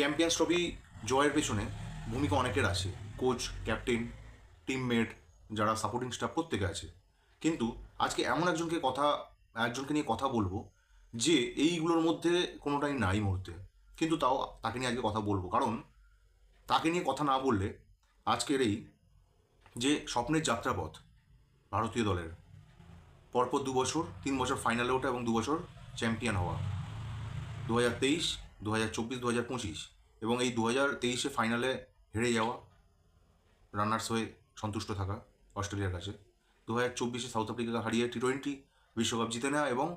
Champions trophy জয়ের পেছনে ভূমিকা অনেকের আছে। কোচ ক্যাপ্টেন টিমমেট যারা সাপোর্টিং স্টাফ প্রত্যেকে আছে। কিন্তু আজকে এমন একজনকে কথা, একজনকে নিয়ে কথা বলব যে এইগুলোর মধ্যে কোনোটাই নাই মুহূর্তে। কিন্তু তাও তাকে নিয়ে আজকে কথা বলব। কারণ তাকে নিয়ে কথা না বললে আজকের এই যে স্বপ্নের যাত্রাপথ ভারতীয় দলের, পরপর দু বছর তিন বছর ফাইনালে ওঠা এবং দু বছর চ্যাম্পিয়ন হওয়া। দু হাজার তেইশ দু হাজার চব্বিশ দু হাজার পঁচিশ এবং এই দু হাজার তেইশে ফাইনালে হেরে যাওয়া রানার্স হয়ে সন্তুষ্ট থাকা অস্ট্রেলিয়ার কাছে। দু হাজার চব্বিশে সাউথ আফ্রিকাকে হারিয়ে টি টোয়েন্টি বিশ্বকাপ জিতে নেওয়া এবং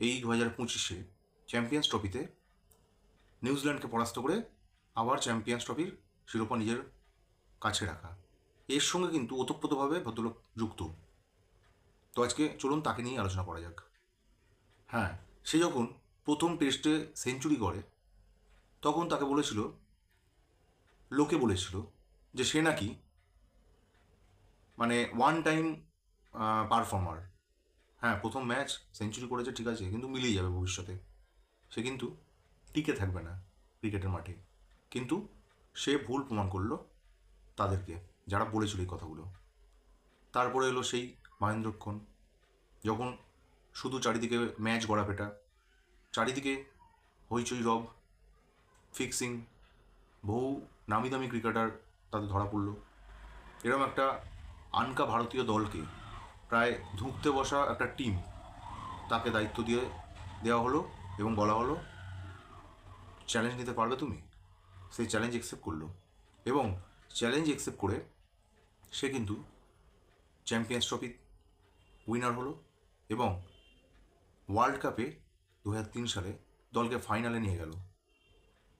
এই দু হাজার পঁচিশে চ্যাম্পিয়ন্স ট্রফিতে নিউজিল্যান্ডকে পরাস্ত করে আবার চ্যাম্পিয়ন্স ট্রফির শিরোপা নিজের কাছে রাখা। এর সঙ্গে কিন্তু ওতপ্রোতভাবে ভদ্রলোক যুক্ত। তো আজকে চলুন তাকে নিয়ে আলোচনা করা যাক। হ্যাঁ সে যখন প্রথম টেস্টে সেঞ্চুরি করে তখন তাকে বলেছিল, লোকে বলেছিল যে সে নাকি মানে ওয়ান টাইম পারফর্মার হ্যাঁ প্রথম ম্যাচ সেঞ্চুরি করেছে, ঠিক আছে, কিন্তু মিলিয়ে যাবে ভবিষ্যতে। সে কিন্তু টিকে থাকবে না ক্রিকেটের মাঠে। কিন্তু সে ভুল প্রমাণ করল তাদেরকে, যারা বলেছিল এই কথাগুলো। তারপরে এলো সেই মহেন্দ্রক্ষণ। যখন শুধু চারিদিকে ম্যাচ গড়াপেটা চারিদিকে হইচই রব ফিক্সিং বহু নামি দামি ক্রিকেটার তাদের ধরা পড়ল। এরকম একটা আনকা ভারতীয় দলকে প্রায় ধুঁকতে বসা একটা টিম তাকে দায়িত্ব দিয়ে দেওয়া হলো এবং বলা হলো চ্যালেঞ্জ নিতে পারবে তুমি? সেই চ্যালেঞ্জ অ্যাকসেপ্ট করল এবং চ্যালেঞ্জ অ্যাকসেপ্ট করে সে কিন্তু চ্যাম্পিয়ন্স ট্রফি উইনার হলো এবং ওয়ার্ল্ড কাপে দু হাজার তিন সালে দলকে ফাইনালে নিয়ে গেল।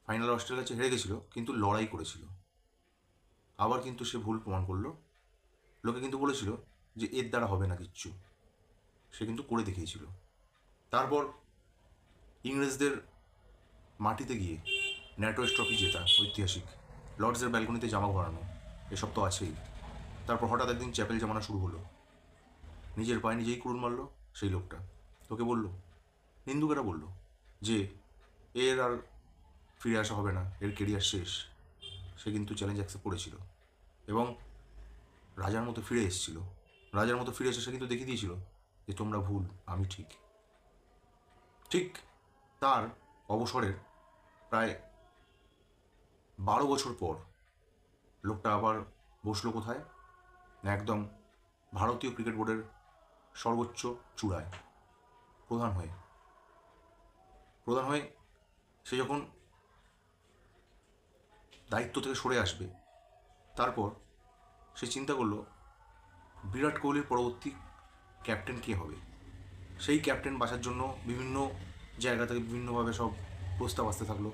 ফাইনালে অস্ট্রেলিয়া কাছে হেরে গেছিল, কিন্তু লড়াই করেছিল। আবার কিন্তু সে ভুল প্রমাণ করল। লোকে কিন্তু বলেছিল যে এর দ্বারা হবে না কিচ্ছু। সে কিন্তু করে দেখিয়েছিল। তারপর ইংরেজদের মাটিতে গিয়ে ন্যাটোয়েস ট্রফি জেতা ঐতিহাসিক। লর্ডসের ব্যালকনিতে জামা ঘোরানো এসব তো আছেই। তারপর হঠাৎ একদিন চ্যাপেল জামানা শুরু হলো। নিজের পায়ে নিজেই কুড়ুল মারলো সেই লোকটা। তোকে বলল নিন্দুকেরা বলল যে, এর আর ফিরে আসা হবে না, এর কেরিয়ার শেষ। সে কিন্তু চ্যালেঞ্জ অ্যাকসেপ্ট করেছিল। এবং রাজার মতো ফিরে এসেছিল। রাজার মতো ফিরে এসে সে কিন্তু দেখিয়ে দিয়েছিল যে, তোমরা ভুল, আমি ঠিক। ঠিক তার অবসরের প্রায় বারো বছর পর লোকটা আবার বসল কোথায়? একদম ভারতীয় ক্রিকেট বোর্ডের সর্বোচ্চ চূড়ায় প্রধান হয়ে। প্রধান হয়ে সে যখন দায়িত্ব থেকে সরে আসবে, তারপর সে চিন্তা করল, বিরাট কোহলির পরবর্তী ক্যাপ্টেন কে হবে? সেই ক্যাপ্টেন বাঁচার জন্য বিভিন্ন জায়গা থেকে বিভিন্নভাবে সব প্রস্তাব আসতে থাকল।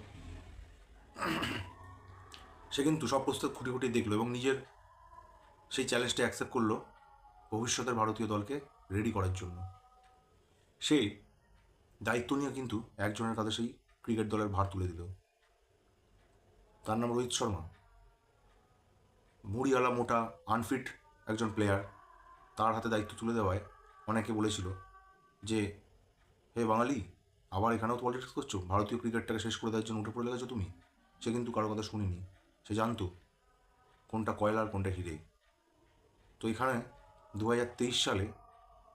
সে কিন্তু সব প্রস্তাব খুঁটি খুঁটি দেখল এবং নিজের সেই চ্যালেঞ্জটা অ্যাকসেপ্ট করল ভবিষ্যতের ভারতীয় দলকে রেডি করার জন্য। সে দায়িত্ব নিয়ে কিন্তু একজনের কাছে সেই ক্রিকেট দলের ভার তুলে দিল। তার নাম রোহিত শর্মা। মুড়িওয়ালা মোটা আনফিট একজন প্লেয়ার তার হাতে দায়িত্ব তুলে দেওয়ায় অনেকে বলেছিল যে, হে বাঙালি, আবার এখানেও তো পলিটিক্স করছ? ভারতীয় ক্রিকেটটাকে শেষ করে দেওয়ার জন্য উঠে পড়ে লেগেছো তুমি? সে কিন্তু কারও কথা শুনিনি। সে জানতো কোনটা কয়লা আর কোনটা হিরে। তো এখানে দু হাজার তেইশ সালে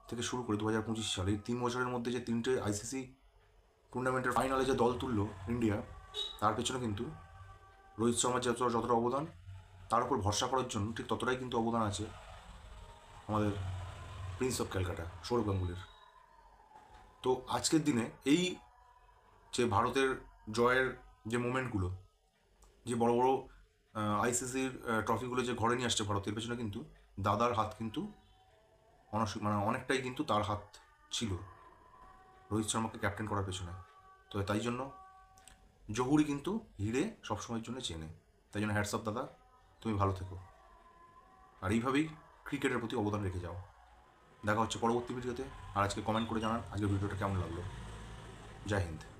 থেকে শুরু করে দু হাজার পঁচিশ সালে, এই তিন বছরের মধ্যে যে তিনটে আইসিসি টুর্নামেন্টের ফাইনালে যে দল তুললো ইন্ডিয়া, তার পেছনে কিন্তু রোহিত শর্মার যত যতটা অবদান, তার উপর ভরসা করার জন্য ঠিক ততটাই কিন্তু অবদান আছে আমাদের প্রিন্স অফ ক্যালকাটা সৌরভ গাঙ্গুলির। তো আজকের দিনে এই যে ভারতের জয়ের যে মোমেন্টগুলো, যে বড় বড় আইসিসির ট্রফিগুলো যে ঘরে নিয়ে আসছে ভারতের পেছনে কিন্তু দাদার হাত কিন্তু অনস্বী মানে অনেকটাই কিন্তু তার হাত ছিল। রোহিত শর্মাকে ক্যাপ্টেন করার পেছনে। তো তাই জন্য জহুরি কিন্তু হিরে সবসময়ের জন্য চেনে। তাই জন্য হ্যাটসঅপ দাদা, তুমি ভালো থেকো। আর এইভাবেই ক্রিকেটের প্রতি অবদান রেখে যাও। দেখা হচ্ছে পরবর্তী ভিডিওতে। আর আজকে কমেন্ট করে জানান আজকের ভিডিওটা কেমন লাগল। জয় হিন্দ।